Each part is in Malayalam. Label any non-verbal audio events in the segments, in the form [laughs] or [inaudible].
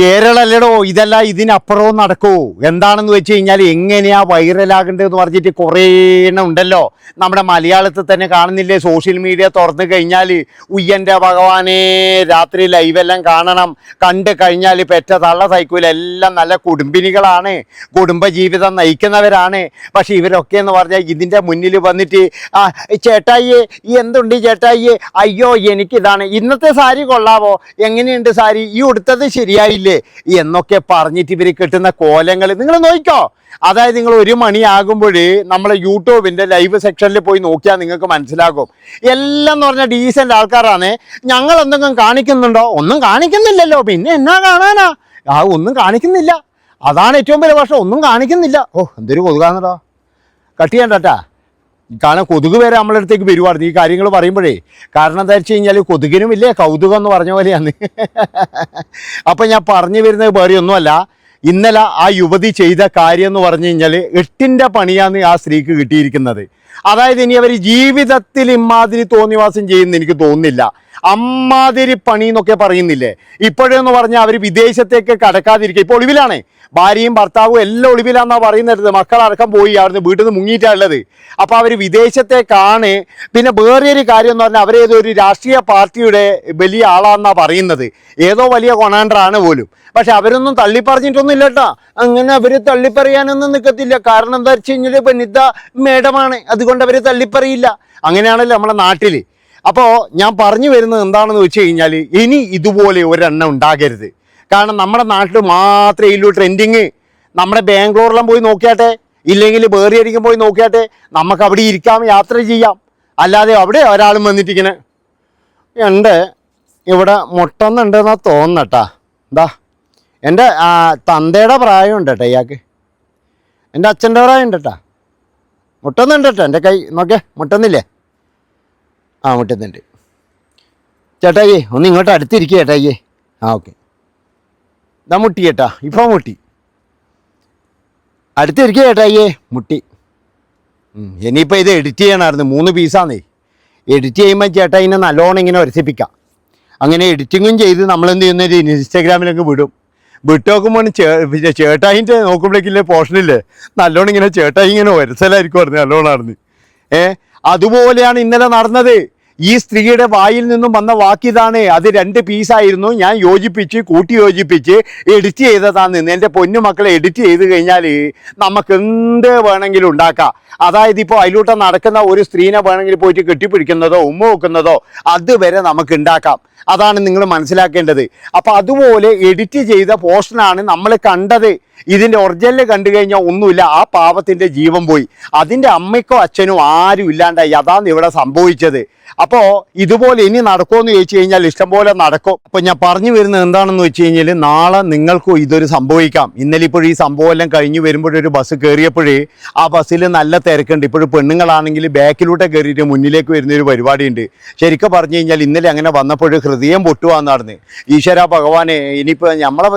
കേരളല്ലടോ ഇതല്ല ഇതിനപ്പുറവും നടക്കൂ. എന്താണെന്ന് വെച്ച് കഴിഞ്ഞാൽ എങ്ങനെയാ വൈറലാകേണ്ടതെന്ന് പറഞ്ഞിട്ട് കുറേ എണ്ണം ഉണ്ടല്ലോ. നമ്മുടെ മലയാളത്തിൽ തന്നെ കാണുന്നില്ലേ സോഷ്യൽ മീഡിയ തുറന്നു കഴിഞ്ഞാൽ ഉയ്യന്റെ ഭഗവാനെ രാത്രി ലൈവെല്ലാം കാണണം. കണ്ട് കഴിഞ്ഞാൽ പെറ്റ തള്ള സൈക്കൂല. എല്ലാം നല്ല കുടുംബിനികളാണ്. കുടുംബജീവിതം നയിക്കുന്നവരാണ്. പക്ഷെ ഇവരൊക്കെ എന്ന് പറഞ്ഞാൽ ഇതിന്റെ മുന്നിൽ വന്നിട്ട് ആ ചേട്ടായിയെ ഈ എന്തുണ്ട് ചേട്ടായിയെ? അയ്യോ എനിക്കിതാണ്. ഇന്നത്തെ സാരി കൊള്ളാവോ? എങ്ങനെയുണ്ട് സാരി? ഈ ഉടുത്തത് ശരിയായില്ലേ? എന്നൊക്കെ പറഞ്ഞിട്ട് ഇവർ കിട്ടുന്ന കോലങ്ങൾ നിങ്ങൾ നോക്കിക്കോ അതായത് നിങ്ങൾ ഒരു മണിയാകുമ്പോൾ നമ്മളെ യൂട്യൂബിന്റെ ലൈവ് സെക്ഷനിൽ പോയി നോക്കിയാൽ നിങ്ങൾക്ക് മനസ്സിലാകും. എല്ലാം എന്ന് പറഞ്ഞാൽ ഡീസന്റ് ആൾക്കാരാണ്. ഞങ്ങൾ എന്തെങ്കിലും കാണിക്കുന്നുണ്ടോ? ഒന്നും കാണിക്കുന്നില്ലല്ലോ. പിന്നെ എന്നാ കാണാനാ? ആ ഒന്നും കാണിക്കുന്നില്ല. അതാണ് ഏറ്റവും വലിയ പ്രശ്നം. ഒന്നും കാണിക്കുന്നില്ല. ഓ എന്തൊരു കൊതുകാന്നടോ. കട്ട് ചെയ്യണ്ടാ കാരണം കൊതുക് വരെ നമ്മളെ അടുത്തേക്ക് വരുവായിരുന്നു. ഈ കാര്യങ്ങൾ പറയുമ്പോഴേ. കാരണം എന്താ വെച്ച് കഴിഞ്ഞാൽ കൊതുകിനും ഇല്ലേ കൗതുകം എന്ന് പറഞ്ഞ പോലെയാണ്. അപ്പം ഞാൻ പറഞ്ഞു വരുന്നത് വേറെ ഒന്നുമല്ല. ഇന്നലെ ആ യുവതി ചെയ്ത കാര്യം എന്ന് പറഞ്ഞു കഴിഞ്ഞാൽ എട്ടിന്റെ പണിയാണ് ആ സ്ത്രീക്ക് കിട്ടിയിരിക്കുന്നത്. അതായത് ഇനി അവർ ജീവിതത്തിൽ ഇമാതിരി തോന്നിവാസം ചെയ്യുന്ന എനിക്ക് തോന്നുന്നില്ല. അമ്മാതിരി പണി എന്നൊക്കെ പറയുന്നില്ലേ? ഇപ്പോഴെന്ന് പറഞ്ഞാൽ അവർ വിദേശത്തേക്ക് കടക്കാതിരിക്കുക. ഇപ്പോൾ ഒളിവിലാണ്. ഭാര്യയും ഭർത്താവും എല്ലാം ഒളിവിലാന്നാ പറയുന്നത്. മക്കളടക്കം പോയി അവിടുന്ന് വീട്ടിൽ നിന്ന് മുങ്ങിയിട്ടാണ് ഉള്ളത്. അപ്പോൾ അവർ വിദേശത്തേക്കാണ്. പിന്നെ വേറെയൊരു കാര്യം എന്ന് പറഞ്ഞാൽ അവരേതോ ഒരു രാഷ്ട്രീയ പാർട്ടിയുടെ വലിയ ആളാന്നാ പറയുന്നത്. ഏതോ വലിയ കൊണാണ്ടറാണ് പോലും. പക്ഷെ അവരൊന്നും തള്ളിപ്പറഞ്ഞിട്ടൊന്നും ഇല്ല കേട്ടോ അങ്ങനെ അവർ തള്ളിപ്പറയാനൊന്നും നിൽക്കത്തില്ല കാരണം എന്താ വെച്ച് കഴിഞ്ഞാൽ പെണ്ണിത്ത മേഡമാണ്. അതുകൊണ്ട് അവർ തള്ളിപ്പറയില്ല. അങ്ങനെയാണല്ലോ നമ്മുടെ നാട്ടിൽ അപ്പോൾ ഞാൻ പറഞ്ഞു വരുന്നത് എന്താണെന്ന് വെച്ച് കഴിഞ്ഞാൽ ഇനി ഇതുപോലെ ഒരെണ്ണം ഉണ്ടാകരുത്. കാരണം നമ്മുടെ നാട്ടിൽ മാത്രമേ ഇല്ലൂ ട്രെൻഡിങ് നമ്മുടെ ബാംഗ്ലൂരിലും പോയി നോക്കിയാട്ടെ ഇല്ലെങ്കിൽ വേറെ അടിക്കും പോയി നോക്കിയാട്ടെ നമുക്ക് അവിടെ ഇരിക്കാം യാത്ര ചെയ്യാം. അല്ലാതെ അവിടെ ഒരാളും വന്നിട്ടിങ്ങനെ ഉണ്ട് ഇവിടെ മുട്ടന്നുണ്ടെന്നാ തോന്നട്ടാ. എന്താ എന്റെ തന്തയുടെ പ്രായം ഉണ്ട് കേട്ടോ ഇയാൾക്ക്. എന്റെ അച്ഛന്റെ പ്രായം ഉണ്ട് കേട്ടോ മുട്ടൊന്നുണ്ട് കേട്ടോ എന്റെ കൈ നോക്കിയേ മുട്ടുന്നില്ലേ? ആ മുട്ടുന്നുണ്ട്. ചേട്ടായി ഒന്ന് ഇങ്ങോട്ട് അടുത്തിരിക്കുക ചേട്ടായി. ആ ഓക്കെ. ഇതാ മുട്ടി ചേട്ടാ ഇപ്പോൾ മുട്ടി. അടുത്തിരിക്കുക ചേട്ടായിയേ മുട്ടി. ഇനിയിപ്പോൾ ഇത് എഡിറ്റ് ചെയ്യണമായിരുന്നു മൂന്ന് പീസാന്നേ എഡിറ്റ് ചെയ്യുമ്പോൾ ചേട്ടാ ഇതിനെ നല്ലോണം ഇങ്ങനെ വരസിപ്പിക്കാം അങ്ങനെ എഡിറ്റിങ്ങും ചെയ്ത് നമ്മളെന്ത് ചെയ്യുന്നത് ഇൻസ്റ്റാഗ്രാമിലൊക്കെ വിടും. വിട്ട് നോക്കുമ്പോൾ ചേ ചേട്ടായിന്റെ നോക്കുമ്പോഴേക്കില്ലേ പോർഷനില്ലേ നല്ലോണം ഇങ്ങനെ ചേട്ടായി ഇങ്ങനെ വരസലായിരിക്കും പറഞ്ഞു നല്ലോണമായിരുന്നു ഏ? അതുപോലെയാണ് ഇന്നലെ നടന്നത്. ഈ സ്ത്രീയുടെ വായിൽ നിന്നും വന്ന വാക്കിതാണ് അത് രണ്ട് പീസായിരുന്നു ഞാൻ യോജിപ്പിച്ച് കൂട്ടി യോജിപ്പിച്ച് എഡിറ്റ് ചെയ്തതാണ്. എന്റെ പൊന്നു മക്കളെ എഡിറ്റ് ചെയ്ത് കഴിഞ്ഞാൽ നമുക്ക് എന്ത് വേണമെങ്കിലും ഉണ്ടാക്കാം. അതായത് ഇപ്പോൾ അതിലൂട്ട് നടക്കുന്ന ഒരു സ്ത്രീനെ വേണമെങ്കിൽ പോയിട്ട് കെട്ടിപ്പിടിക്കുന്നതോ ഉമ്മ വെക്കുന്നതോ അതുവരെ നമുക്ക് ഉണ്ടാക്കാം. അതാണ് നിങ്ങൾ മനസ്സിലാക്കേണ്ടത്. അപ്പോൾ അതുപോലെ എഡിറ്റ് ചെയ്ത പോർഷനാണ് നമ്മൾ കണ്ടത്. ഇതിന്റെ ഒറിജിനൽ കണ്ടു കഴിഞ്ഞാൽ ഒന്നുമില്ല ആ പാവത്തിന്റെ ജീവൻ പോയി. അതിന്റെ അമ്മയ്ക്കോ അച്ഛനോ ആരും ഇല്ലാണ്ടായി. അതാണ് ഇവിടെ സംഭവിച്ചത്. അപ്പോൾ ഇതുപോലെ ഇനി നടക്കുമെന്ന് ചോദിച്ചു കഴിഞ്ഞാൽ ഇഷ്ടംപോലെ നടക്കും. അപ്പോൾ ഞാൻ പറഞ്ഞു വരുന്നത് എന്താണെന്ന് വെച്ച് കഴിഞ്ഞാൽ നാളെ നിങ്ങൾക്കും ഇതൊരു സംഭവിക്കാം. ഇന്നലെ ഇപ്പോഴും ഈ സംഭവം എല്ലാം കഴിഞ്ഞ് വരുമ്പോഴൊരു ബസ് കയറിയപ്പോഴേ ആ ബസ്സിൽ നല്ല തിരക്കുണ്ട്. ഇപ്പോഴും പെണ്ണുങ്ങളാണെങ്കിൽ ബാക്കിലൂടെ കയറിയിട്ട് മുന്നിലേക്ക് വരുന്നൊരു പരിപാടിയുണ്ട്. ശരിക്കും പറഞ്ഞു കഴിഞ്ഞാൽ ഇന്നലെ അങ്ങനെ വന്നപ്പോൾ ഹൃദയം പൊട്ടുവാന്നായിരുന്നു ഈശ്വര ഭഗവാനെ ഇനിയിപ്പോൾ നമ്മളെ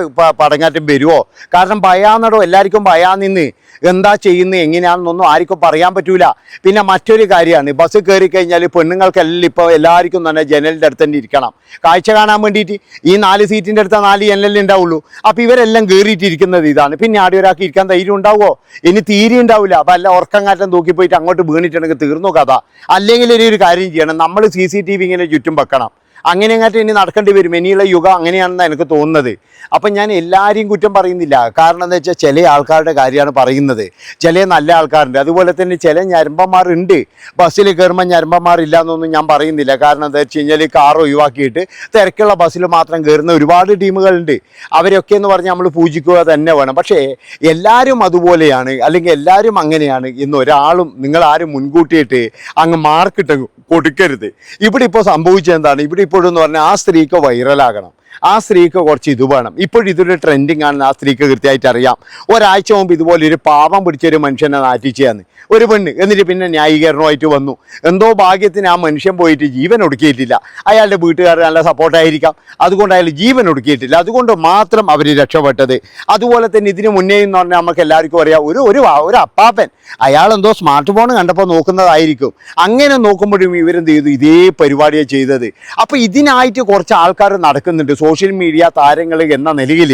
പടങ്ങാറ്റം വരുമോ കാരണം ഭയാന്നടോ എല്ലാവർക്കും ഭയാന്നിന്ന്. എന്താ ചെയ്യുന്നത് എങ്ങനെയാണെന്നൊന്നും ആർക്കും പറയാൻ പറ്റൂല. പിന്നെ മറ്റൊരു കാര്യമാണ് ബസ് കയറി കഴിഞ്ഞാൽ പെണ്ണുങ്ങൾക്കെല്ലാം ഇപ്പോൾ എല്ലാവർക്കും തന്നെ ജനലിന്റെ അടുത്ത് തന്നെ ഇരിക്കണം. കാഴ്ച കാണാൻ വേണ്ടിയിട്ട് ഈ നാല് സീറ്റിന്റെ അടുത്ത നാല് ജനലല്ലേ ഉണ്ടാവുള്ളൂ. അപ്പോൾ ഇവരെല്ലാം കയറിയിട്ടിരിക്കുന്നത് ഇതാണ്. പിന്നെ ആടെ ഒരാൾക്ക് ഇരിക്കാൻ ധൈര്യം ഉണ്ടാവുമോ ഇനി തീരെ ഉണ്ടാവില്ല. അപ്പോൾ അല്ല ഉറക്കങ്ങാറ്റം തൂക്കി പോയിട്ട് അങ്ങോട്ട് വീണിട്ടുണ്ടെങ്കിൽ തീർന്നു കഥ. അല്ലെങ്കിൽ ഒരു കാര്യം ചെയ്യണം. നമ്മൾ സി സി ടി വി ഇങ്ങനെ ചുറ്റും വെക്കണം. അങ്ങനെ അങ്ങോട്ട് ഇനി നടക്കേണ്ടി വരും. ഇനിയുള്ള യുഗം അങ്ങനെയാണെന്ന് എനിക്ക് തോന്നുന്നത്. അപ്പം ഞാൻ എല്ലാവരെയും കുറ്റം പറയുന്നില്ല. കാരണം എന്താ വെച്ചാൽ ചില ആൾക്കാരുടെ കാര്യമാണ് പറയുന്നത്. ചില നല്ല ആൾക്കാരുണ്ട്. അതുപോലെ തന്നെ ചില ഞരമ്പന്മാരുണ്ട്. ബസ്സിൽ കയറുമ്പോൾ ഞരമ്പന്മാരില്ല എന്നൊന്നും ഞാൻ പറയുന്നില്ല. കാരണം എന്താ വെച്ച് കഴിഞ്ഞാൽ കാർ ഒഴിവാക്കിയിട്ട് തിരക്കുള്ള ബസ്സിൽ മാത്രം കയറുന്ന ഒരുപാട് ടീമുകളുണ്ട്. അവരൊക്കെ എന്ന് പറഞ്ഞാൽ നമ്മൾ പൂജിക്കുക തന്നെ വേണം. പക്ഷേ എല്ലാവരും അതുപോലെയാണ്. അല്ലെങ്കിൽ എല്ലാവരും അങ്ങനെയാണ് എന്ന് ഒരാളും നിങ്ങൾ ആരും മുൻകൂട്ടിയിട്ട് അങ്ങ് മാർക്കിട്ട് കൊടുക്കരുത്. ഇവിടെ ഇപ്പോൾ സംഭവിച്ചത് എന്താണ്? ഇവിടെ എന്ന് പറഞ്ഞാൽ ആ സ്ത്രീക്ക് വൈറലാകണം. ആ സ്ത്രീക്ക് കുറച്ച് ഇത് വേണം. ഇപ്പോഴും ഇതൊരു ട്രെൻഡിങ് ആണെന്ന് ആ സ്ത്രീക്ക് കൃത്യമായിട്ട് അറിയാം. ഒരാഴ്ച മുമ്പ് ഇതുപോലെ ഒരു പാവം പിടിച്ചൊരു മനുഷ്യനെ നാറ്റിച്ചാന്ന് ഒരു പെണ്ണ്. എന്നിട്ട് പിന്നെ ന്യായീകരണമായിട്ട് വന്നു. എന്തോ ഭാഗ്യത്തിന് ആ മനുഷ്യൻ പോയിട്ട് ജീവൻ ഒടുക്കിയിട്ടില്ല. അയാളുടെ വീട്ടുകാർ നല്ല സപ്പോർട്ടായിരിക്കാം അതുകൊണ്ട് അയാൾ ജീവൻ ഒടുക്കിയിട്ടില്ല. അതുകൊണ്ട് മാത്രം അവർ രക്ഷപ്പെട്ടത്. അതുപോലെ തന്നെ ഇതിന് മുന്നേ എന്ന് പറഞ്ഞാൽ നമുക്ക് എല്ലാവർക്കും അറിയാം. ഒരു ഒരു ഒരു അപ്പാപ്പൻ. അയാൾ എന്തോ സ്മാർട്ട് ഫോൺ കണ്ടപ്പോൾ നോക്കുന്നതായിരിക്കും. അങ്ങനെ നോക്കുമ്പോഴും ഇവരെന്ത് ചെയ്തു? ഇതേ പരിപാടിയാണ് ചെയ്തത്. അപ്പോൾ ഇതിനായിട്ട് കുറച്ച് ആൾക്കാർ നടക്കുന്നുണ്ട്. സോഷ്യൽ മീഡിയ താരങ്ങൾ എന്ന നിലയിൽ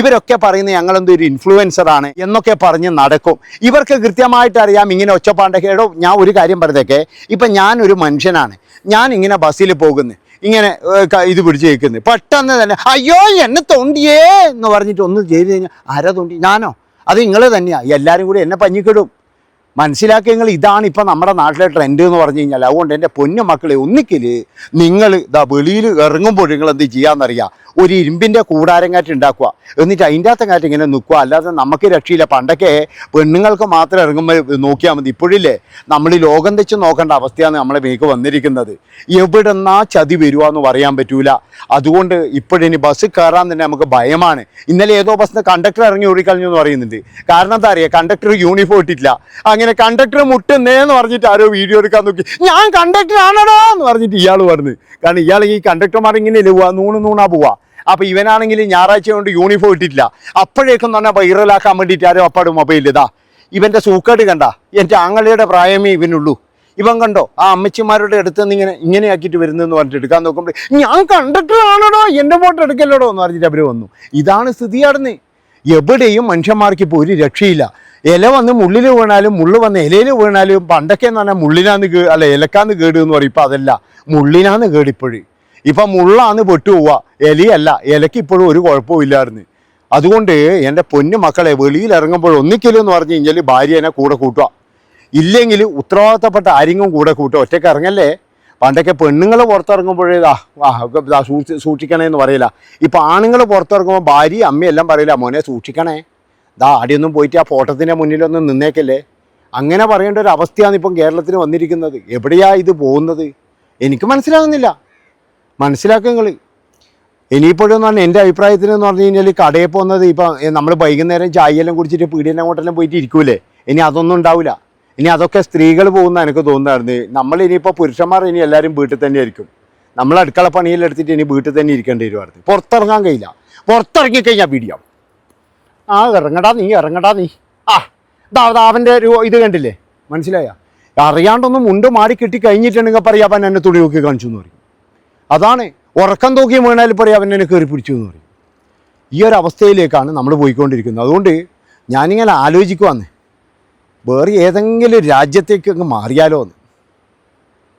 ഇവരൊക്കെ പറയുന്ന ഞങ്ങളെന്തോ ഒരു ഇൻഫ്ലുവൻസർ ആണ് എന്നൊക്കെ പറഞ്ഞ് നടക്കും. ഇവർക്ക് കൃത്യമായിട്ട് അറിയാം ഇങ്ങനെ ഒച്ചപ്പാണ്ടൊക്കെയോ ഞാൻ ഒരു കാര്യം പറഞ്ഞേക്കെ ഇപ്പം ഞാനൊരു മനുഷ്യനാണ്. ഞാൻ ഇങ്ങനെ ബസ്സിൽ പോകുന്നു. ഇങ്ങനെ ഇത് പിടിച്ച് കേൾക്കുന്നു പെട്ടെന്ന് തന്നെ അയ്യോ എന്നെ തോണ്ടിയേ എന്ന് പറഞ്ഞിട്ട് ഒന്ന് ചെയ്ത് കഴിഞ്ഞാൽ ആരാ തൊണ്ടി. ഞാനോ? അത് നിങ്ങൾ തന്നെയാണ് എല്ലാവരും കൂടി എന്നെ പഞ്ഞിക്കിടും. മനസ്സിലാക്കി നിങ്ങൾ ഇതാണ് ഇപ്പം നമ്മുടെ നാട്ടിലെ ട്രെൻഡ് എന്ന് പറഞ്ഞു കഴിഞ്ഞാൽ അതുകൊണ്ട് എന്റെ പൊന്നു മക്കളെ ഒന്നിക്കൽ നിങ്ങൾ ഇതാ വെളിയിൽ ഇറങ്ങുമ്പോൾ നിങ്ങൾ എന്ത് ചെയ്യാമെന്നറിയാം ഒരു ഇരുമ്പിന്റെ കൂടാരം കാറ്റ് ഉണ്ടാക്കുക. എന്നിട്ട് അതിന്റെ അകത്തെ കാറ്റ് ഇങ്ങനെ നിൽക്കുക. അല്ലാതെ നമുക്ക് രക്ഷയില്ല. പണ്ടൊക്കെ പെണ്ണുങ്ങൾക്ക് മാത്രം ഇറങ്ങുമ്പോൾ നോക്കിയാൽ മതി. ഇപ്പോഴില്ലേ നമ്മൾ ലോകം തെച്ച് നോക്കേണ്ട അവസ്ഥയാണ് നമ്മളെ മേക്ക് വന്നിരിക്കുന്നത്. എവിടെന്നാ ചതി വരിക എന്ന് പറയാൻ പറ്റൂല. അതുകൊണ്ട് ഇപ്പോഴിനി ബസ് കയറാൻ തന്നെ നമുക്ക് ഭയമാണ്. ഇന്നലെ ഏതോ ബസ്സിന് കണ്ടക്ടർ ഇറങ്ങി ഓടിക്കളഞ്ഞു എന്ന് പറയുന്നുണ്ട്. കാരണം എന്താ അറിയാം? കണ്ടക്ടർ യൂണിഫോം ഇട്ടില്ല അങ്ങനെ കണ്ടക്ടർ മുട്ടുന്നേന്ന് പറഞ്ഞിട്ട് ആരോ വീഡിയോ എടുക്കാൻ നോക്കി. ഞാൻ കണ്ടക്ടർ ആണടാ എന്ന് പറഞ്ഞിട്ട് ഇയാൾ പറഞ്ഞു കാരണം ഇയാൾ ഈ കണ്ടക്ടർമാർ ഇങ്ങനെ പോവാ നൂണ് നൂണാ പോവാ. അപ്പൊ ഇവനാണെങ്കിൽ ഞായറാഴ്ച കൊണ്ട് യൂണിഫോം ഇട്ടിട്ടില്ല. അപ്പോഴേക്കും തന്നെ വൈറലാക്കാൻ വേണ്ടിയിട്ട് ആരും അപ്പാട് മൊബൈൽ ഇതാ. ഇവന്റെ സൂക്കേട് കണ്ട. എന്റെ ആങ്ങളുടെ പ്രായമേ ഇവനുള്ളൂ. ഇവൻ കണ്ടോ? ആ അമ്മച്ചിമാരുടെ അടുത്ത് നിന്ന് ഇങ്ങനെ ഇങ്ങനെ ആക്കിയിട്ട് വരുന്നെന്ന് പറഞ്ഞിട്ട് എടുക്കാൻ നോക്കുമ്പോൾ ഞാൻ കണ്ടിട്ടാണോടോ എന്റെ ഫോട്ടോ എടുക്കല്ലോടോ എന്ന് പറഞ്ഞിട്ട് അവർ വന്നു. ഇതാണ് സ്ഥിതി നടന്ന് എവിടെയും മനുഷ്യന്മാർക്ക് ഇപ്പോൾ ഒരു രക്ഷയില്ല. ഇല വന്ന് മുള്ളിൽ വീണാലും മുള്ളു വന്ന് ഇലയിൽ വീണാലും പണ്ടൊക്കെ എന്ന് പറഞ്ഞാൽ മുള്ളിനാന്ന് അല്ല ഇലക്കാന്ന് കേട് എന്ന് പറയും. ഇപ്പം അതല്ല. മുള്ളിനാന്ന് കേട് ഇപ്പോഴും. ഇപ്പം മുള്ളാന്ന് പെട്ടു പോവുക. ഇലയല്ല ഇലക്ക് ഇപ്പോഴും ഒരു കുഴപ്പമില്ലായിരുന്നു അതുകൊണ്ട് എന്റെ പൊന്നു മക്കളെ വെളിയിൽ ഇറങ്ങുമ്പോൾ ഒന്നിക്കലും എന്ന് പറഞ്ഞു കഴിഞ്ഞാൽ ഭാര്യനെ കൂടെ കൂട്ടുക. ഇല്ലെങ്കിൽ ഉത്തരവാദിത്തപ്പെട്ട ആരെങ്കിലും കൂടെ കൂട്ടുക. ഒറ്റയ്ക്ക് ഇറങ്ങല്ലേ? പണ്ടൊക്കെ പെണ്ണുങ്ങൾ പുറത്തിറങ്ങുമ്പോഴേ ദാ ആ ദാ സൂക്ഷിക്കണേ എന്ന് പറയില്ല. ഇപ്പം ആണുങ്ങൾ പുറത്തിറങ്ങുമ്പോൾ ഭാര്യ അമ്മയെല്ലാം പറയില്ല മോനെ സൂക്ഷിക്കണേ. ദാ അടിയൊന്നും പോയിട്ട് ആ ഫോട്ടത്തിന്റെ മുന്നിലൊന്നും നിന്നേക്കല്ലേ. അങ്ങനെ പറയേണ്ട ഒരു അവസ്ഥയാണ് ഇപ്പം കേരളത്തിന് വന്നിരിക്കുന്നത്. എവിടെയാണ് ഇത് പോകുന്നത്? എനിക്ക് മനസ്സിലാകുന്നില്ല. മനസ്സിലാക്കുക നിങ്ങൾ ഇനിയിപ്പോഴെന്ന് പറഞ്ഞാൽ എന്റെ അഭിപ്രായത്തിൽ എന്ന് പറഞ്ഞു കഴിഞ്ഞാൽ കടയിൽ പോകുന്നത് ഇപ്പം നമ്മൾ വൈകുന്നേരം ചായയെല്ലാം കുടിച്ചിട്ട് പീടിയെല്ലാം അങ്ങോട്ടെല്ലാം പോയിട്ട് ഇരിക്കൂലേ? ഇനി അതൊന്നും ഉണ്ടാവില്ല ഇനി അതൊക്കെ സ്ത്രീകൾ പോകുന്ന എനിക്ക് തോന്നുന്നതായിരുന്നു. നമ്മൾ ഇനിയിപ്പോൾ പുരുഷന്മാർ ഇനി എല്ലാവരും വീട്ടിൽ തന്നെ ആയിരിക്കും. നമ്മൾ അടുക്കള പണിയെല്ലാം എടുത്തിട്ട് ഇനി വീട്ടിൽ തന്നെ ഇരിക്കേണ്ടി വരുമായിരുന്നു പുറത്തിറങ്ങാൻ കഴിയില്ല. പുറത്തിറങ്ങി കഴിഞ്ഞാൽ ആ ഇറങ്ങടാ നീ ഇറങ്ങടാ നീ. ആ ഇതാ അവന്റെ ഒരു ഇത് കണ്ടില്ലേ? മനസ്സിലായ? അറിയാണ്ടൊന്നും മുണ്ട് മാറി കിട്ടി കഴിഞ്ഞിട്ടുണ്ടെങ്കിൽ അവൻ എന്നെ തുണി നോക്കി കാണിച്ചു എന്ന് പറയും. അതാണ് ഉറക്കം തൂക്കി വീണാൽ പറയും അവൻ എന്നെ കയറി പിടിച്ചു എന്ന് പറയും. ഈ ഒരു അവസ്ഥയിലേക്കാണ് നമ്മൾ പോയിക്കൊണ്ടിരിക്കുന്നത്. അതുകൊണ്ട് ഞാനിങ്ങനെ ആലോചിക്കുവാന്ന് വേറെ ഏതെങ്കിലും രാജ്യത്തേക്ക് അങ്ങ് മാറിയാലോ എന്ന്.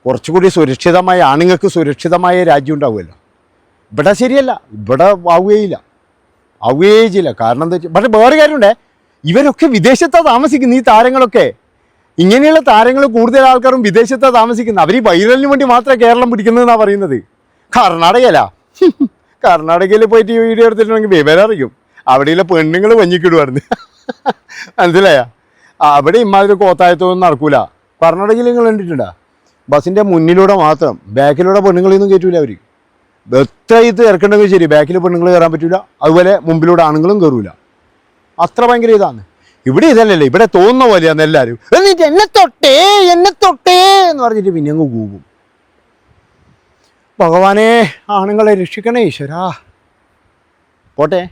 കുറച്ചുകൂടി സുരക്ഷിതമായ ആണുങ്ങൾക്ക് സുരക്ഷിതമായ രാജ്യം ഉണ്ടാവുമല്ലോ. ഇവിടെ ശരിയല്ല ഇവിടെ ആവുകയില്ല. ആവുകയേ ചെയ്യില്ല. കാരണം എന്താ വെച്ചാൽ പക്ഷേ വേറെ കാര്യമുണ്ടേ. ഇവരൊക്കെ വിദേശത്താണ് താമസിക്കുന്നത് ഈ താരങ്ങളൊക്കെ. ഇങ്ങനെയുള്ള താരങ്ങൾ കൂടുതൽ ആൾക്കാരും വിദേശത്താണ് താമസിക്കുന്നത്. അവർ ഈ വൈറലിന് വേണ്ടി മാത്രമേ കേരളം പിടിക്കുന്നതെന്നാണ് പറയുന്നത്. കർണാടകയല്ല [laughs] കർണാടകയിൽ പോയിട്ട് ഈ വീഡിയോ എടുത്തിട്ടുണ്ടെങ്കിൽ വിവരം അറിയും. അവിടെയുള്ള പെണ്ണുങ്ങൾ വഞ്ഞിക്കിടുമായിരുന്നു [laughs] മനസ്സിലായ? അവിടെ ഇമാതിരി കോത്തായത്തൊന്നും നടക്കൂല. കർണാടകയിൽ നിങ്ങൾ കണ്ടിട്ടുണ്ടാ? ബസ്സിന്റെ മുന്നിലൂടെ മാത്രം ബാക്കിലൂടെ പെണ്ണുങ്ങളൊന്നും കയറ്റൂല അവർ എത്ര ഇത് ഇറക്കണ്ടെങ്കിൽ ശരി ബാക്കിൽ പെണ്ണുങ്ങൾ കയറാൻ പറ്റൂല. അതുപോലെ മുമ്പിലൂടെ ആണുങ്ങളും കയറൂല അത്ര ഭയങ്കര ഇതാണ്. ഇവിടെ ഇതല്ലല്ലേ ഇവിടെ തോന്നുന്ന പോലെയാണ് എല്ലാവരും എന്നിട്ട് എന്നെ തൊട്ടേ എന്നെ തൊട്ടേ എന്ന് പറഞ്ഞിട്ട് പിന്നെ അങ്ങ് കൂകും ഭഗവാനെ ആണുങ്ങളെ രക്ഷിക്കണേ ഈശ്വരാ. പോട്ടെ.